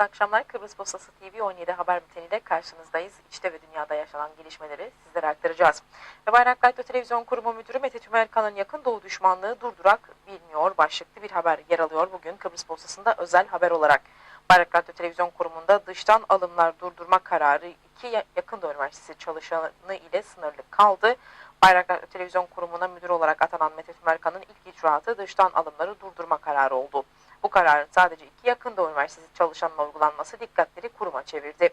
mutlu akşamlar. Kıbrıs Postası TV 17 haber bülteniyle karşınızdayız. İçte ve dünyada yaşanan gelişmeleri sizlere aktaracağız. Ve Bayrak Radyo Televizyon Kurumu Müdürü Mete Tümerkan'ın yakın doğu düşmanlığı durdurak bilmiyor başlıklı bir haber yer alıyor bugün Kıbrıs Postası'nda özel haber olarak. Bayrak Radyo Televizyon Kurumu'nda dıştan alımlar durdurma kararı iki yakın doğu üniversitesi çalışanı ile sınırlı kaldı. Bayrak Radyo Televizyon Kurumu'na müdür olarak atanan Mete Tümerkan'ın ilk icraatı dıştan alımları durdurma kararı oldu. Bu kararın sadece iki yakın doğu üniversitesi çalışanına uygulanması dikkatleri kuruma çevirdi.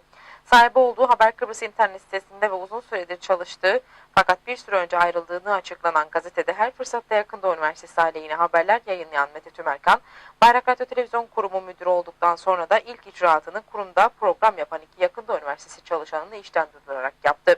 Sahibi olduğu Haber Kıbrıs internet sitesinde ve uzun süredir çalıştığı fakat bir süre önce ayrıldığını açıklanan gazetede her fırsatta yakın doğu üniversitesi aleyhine haberler yayınlayan Mete Tümerkan, Bayrak Radyo Televizyon Kurumu müdürü olduktan sonra da ilk icraatını kurumda program yapan iki yakın doğu üniversitesi çalışanını işten durdurarak yaptı.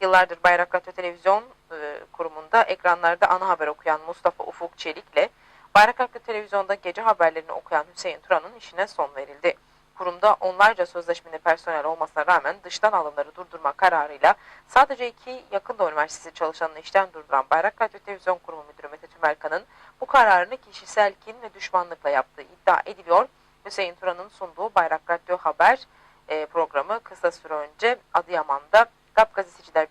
Yıllardır Bayrak Radyo Televizyon e, kurumunda ekranlarda ana haber okuyan Mustafa Ufuk Çelik'le Bayrak Radyo Televizyon'da gece haberlerini okuyan Hüseyin Turan'ın işine son verildi. Kurumda onlarca sözleşmeli personel olmasına rağmen dıştan alımları durdurma kararıyla sadece iki yakın doğu üniversitesi çalışanını işten durduran Bayrak Radyo Televizyon Kurumu Müdürü Mete Tümerkan'ın bu kararını kişisel kin ve düşmanlıkla yaptığı iddia ediliyor. Hüseyin Turan'ın sunduğu Bayrak Radyo Haber e, programı kısa süre önce Adıyaman'da GAP Gazeteciler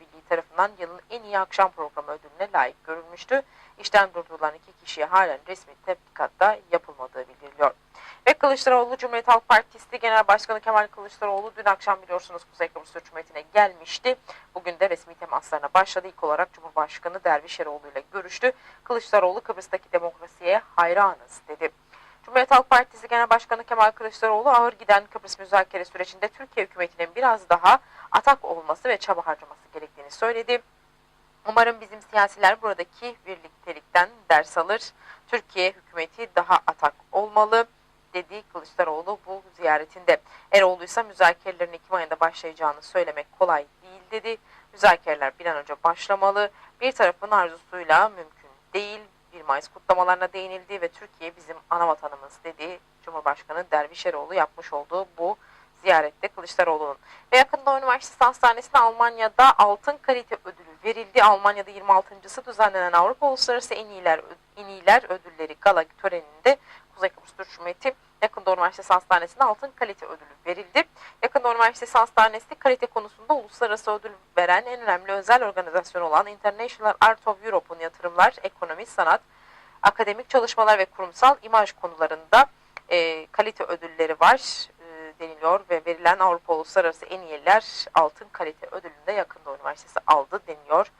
tarafından yılın en iyi akşam programı ödülüne layık görülmüştü. İşten durdurulan iki kişiye halen resmi tepkikatta yapılmadığı bildiriliyor. Ve Kılıçdaroğlu Cumhuriyet Halk Partisi Genel Başkanı Kemal Kılıçdaroğlu dün akşam biliyorsunuz Kuzey Kıbrıs Cumhuriyeti'ne gelmişti. Bugün de resmi temaslarına başladı. İlk olarak Cumhurbaşkanı Dervişeroğlu ile görüştü. Kılıçdaroğlu Kıbrıs'taki demokrasiye hayranız dedi. Cumhuriyet Halk Partisi Genel Başkanı Kemal Kılıçdaroğlu ağır giden Kıbrıs müzakere sürecinde Türkiye hükümetinin biraz daha atak olması ve çaba harcaması gerektiğini söyledi. Umarım bizim siyasiler buradaki birliktelikten ders alır. Türkiye hükümeti daha atak olmalı dedi Kılıçdaroğlu bu ziyaretinde. Eroğlu ise müzakerelerin Ekim ayında başlayacağını söylemek kolay değil dedi. Müzakereler bir an önce başlamalı. Bir tarafın arzusuyla mümkün değil. 1 Mayıs kutlamalarına değinildi ve Türkiye bizim ana vatanımız dedi. Cumhurbaşkanı Dervişeroğlu yapmış olduğu bu ziyarette Kılıçdaroğlu'nun. Ve yakında Üniversitesi Hastanesi'ne Almanya'da altın kalite ödülü verildi. Almanya'da 26.sı düzenlenen Avrupa Uluslararası En İyiler, en İyiler Ödülleri Gala töreninde Kuzey Kıbrıs Türk Cumhuriyeti Yakında Üniversitesi Hastanesi'ne altın kalite ödülü verildi. Yakında Üniversitesi Hastanesi kalite konusunda uluslararası ödül veren en önemli özel organizasyon olan International Art of Europe'un yatırımlar, ekonomi, sanat, akademik çalışmalar ve kurumsal imaj konularında e, kalite ödülleri var deniliyor ve verilen Avrupa Uluslararası En İyiler Altın Kalite Ödülünde Yakında Üniversitesi aldı deniliyor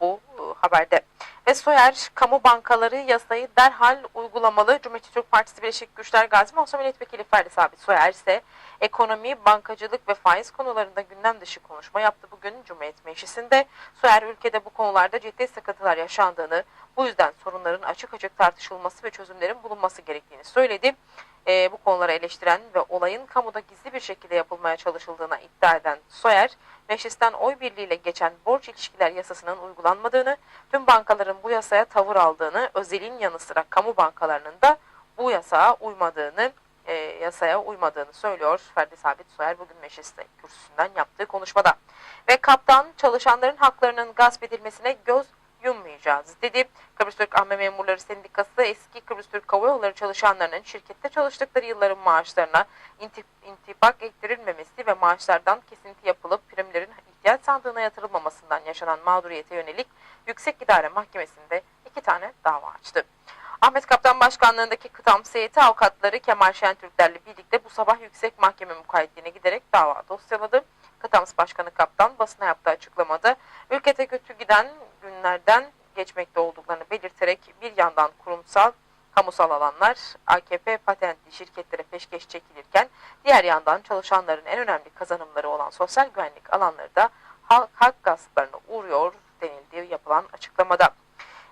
bu e, haberde. Ve Soyer, kamu bankaları yasayı derhal uygulamalı. Cumhuriyet Türk Partisi Birleşik Güçler Gazi Mahsun Milletvekili Ferdi Sabit Soyer ise ekonomi, bankacılık ve faiz konularında gündem dışı konuşma yaptı bugün Cumhuriyet Meclisi'nde. Soyer ülkede bu konularda ciddi sıkıntılar yaşandığını, bu yüzden sorunların açık açık tartışılması ve çözümlerin bulunması gerektiğini söyledi e, bu konuları eleştiren ve olayın kamuda gizli bir şekilde yapılmaya çalışıldığına iddia eden Soyer, meclisten oy birliğiyle geçen borç ilişkiler yasasının uygulanmadığını, tüm bankaların bu yasaya tavır aldığını, özelin yanı sıra kamu bankalarının da bu yasağa uymadığını, e, yasaya uymadığını söylüyor Ferdi Sabit Soyer bugün mecliste kürsüsünden yaptığı konuşmada. Ve kaptan çalışanların haklarının gasp edilmesine göz yummayacağız dedi. Kıbrıs Türk Ahme Memurları Sendikası eski Kıbrıs Türk Hava Yolları çalışanlarının şirkette çalıştıkları yılların maaşlarına intibak ettirilmemesi ve maaşlardan kesinti yapılıp primlerin ihtiyaç sandığına yatırılmamasından yaşanan mağduriyete yönelik Yüksek İdare Mahkemesi'nde iki tane dava açtı. Ahmet Kaptan Başkanlığındaki kıtam seyeti avukatları Kemal Şentürklerle birlikte bu sabah yüksek mahkeme mukayyetliğine giderek dava dosyaladı. Kıtams Başkanı Kaptan basına yaptığı açıklamada ülkede kötü giden günlerden geçmekte olduklarını belirterek bir yandan kurumsal kamusal alanlar AKP patentli şirketlere peşkeş çekilirken diğer yandan çalışanların en önemli kazanımları olan sosyal güvenlik alanları da hak, hak gasplarına uğruyor denildiği yapılan açıklamada.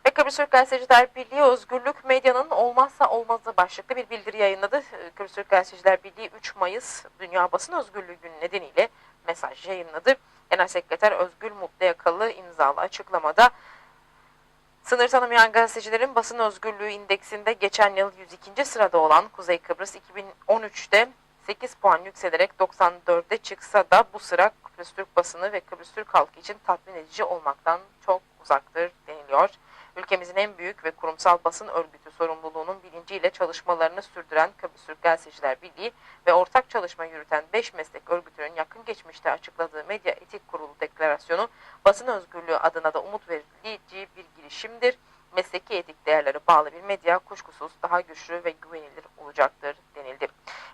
Ve Kıbrıs Türk Gazeteciler Birliği Özgürlük Medyanın olmazsa olmazı başlıklı bir bildiri yayınladı. Kıbrıs Türk Gazeteciler Birliği 3 Mayıs Dünya Basın Özgürlüğü Günü nedeniyle mesaj yayınladı. Genel Sekreter Özgül Mutlu Yakalı imzalı açıklamada Sınır tanımayan gazetecilerin basın özgürlüğü indeksinde geçen yıl 102. sırada olan Kuzey Kıbrıs 2013'te 8 puan yükselerek 94'e çıksa da bu sıra Kıbrıs Türk basını ve Kıbrıs Türk halkı için tatmin edici olmaktan çok uzaktır deniliyor. Ülkemizin en büyük ve kurumsal basın örgütü sorumluluğunun bilinciyle çalışmalarını sürdüren Kıbrıs Türk Gazeteciler Birliği ve ortak çalışma yürüten 5 meslek örgütünün yakın geçmişte açıkladığı Medya Etik Kurulu deklarasyonu basın özgürlüğü adına da umut verici bir girişimdir. Mesleki etik değerlere bağlı bir medya kuşkusuz daha güçlü ve güvenilir olacaktır denildi.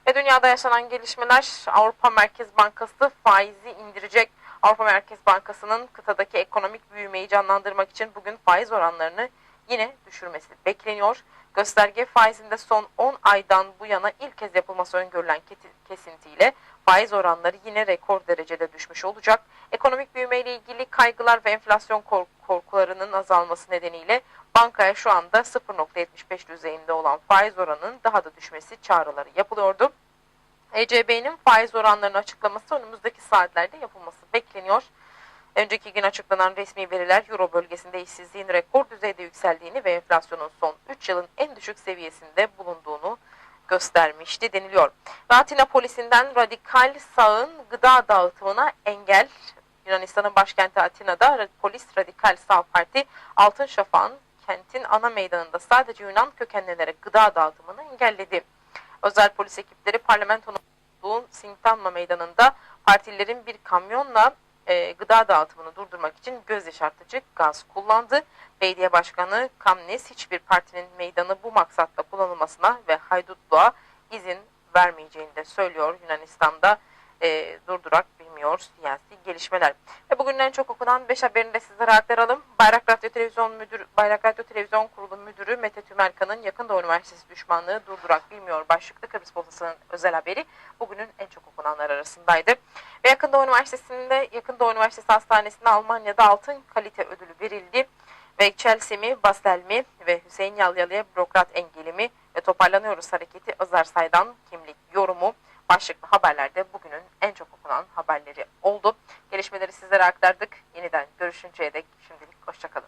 Ve dünyada yaşanan gelişmeler Avrupa Merkez Bankası faizi indirecek. Avrupa Merkez Bankası'nın kıtadaki ekonomik büyümeyi canlandırmak için bugün faiz oranlarını yine düşürmesi bekleniyor. Gösterge faizinde son 10 aydan bu yana ilk kez yapılması öngörülen kesintiyle faiz oranları yine rekor derecede düşmüş olacak. Ekonomik büyümeyle ilgili kaygılar ve enflasyon korkularının azalması nedeniyle bankaya şu anda 0.75 düzeyinde olan faiz oranının daha da düşmesi çağrıları yapılıyordu. ECB'nin faiz oranlarını açıklaması önümüzdeki saatlerde yapılması bekleniyor. Önceki gün açıklanan resmi veriler Euro bölgesinde işsizliğin rekor düzeyde yükseldiğini ve enflasyonun son 3 yılın en düşük seviyesinde bulunduğunu göstermişti deniliyor. Ve Atina polisinden radikal sağın gıda dağıtımına engel. Yunanistan'ın başkenti Atina'da polis radikal sağ parti Altın Şafak'ın kentin ana meydanında sadece Yunan kökenlilere gıda dağıtımını engelledi. Özel polis ekipleri parlamentonun Singtanma meydanında partililerin bir kamyonla e, gıda dağıtımını durdurmak için göz yaşartıcı gaz kullandı. Belediye Başkanı Kamnes hiçbir partinin meydanı bu maksatla kullanılmasına ve haydutluğa izin vermeyeceğini de söylüyor. Yunanistan'da e, durdurak bilmiyor siyasi gelişmeler. Ve bugün en çok okunan 5 haberini de sizlere aktaralım. Bayrak Radyo Televizyon Müdürü, Bayrak Radyo Televizyon Kurulu Müdürü Mete Tümerkan'ın Yakın Doğu Üniversitesi düşmanlığı durdurak bilmiyor başlıklı Kıbrıs Postası'nın özel haberi bugünün en çok okunanlar arasındaydı. Ve Yakın Doğu Üniversitesi'nde Yakın Doğu Üniversitesi Hastanesi'nde Almanya'da altın kalite ödülü verildi. Ve Chelsea mi, Basel mi ve Hüseyin Yalyalı'ya bürokrat engeli mi ve toparlanıyoruz hareketi Özer Say'dan kimlik yorumu başlıklı haberlerde bugünün en çok okunan haberleri oldu. Gelişmeleri sizlere aktardık. Yeniden görüşünceye dek şimdilik hoşçakalın.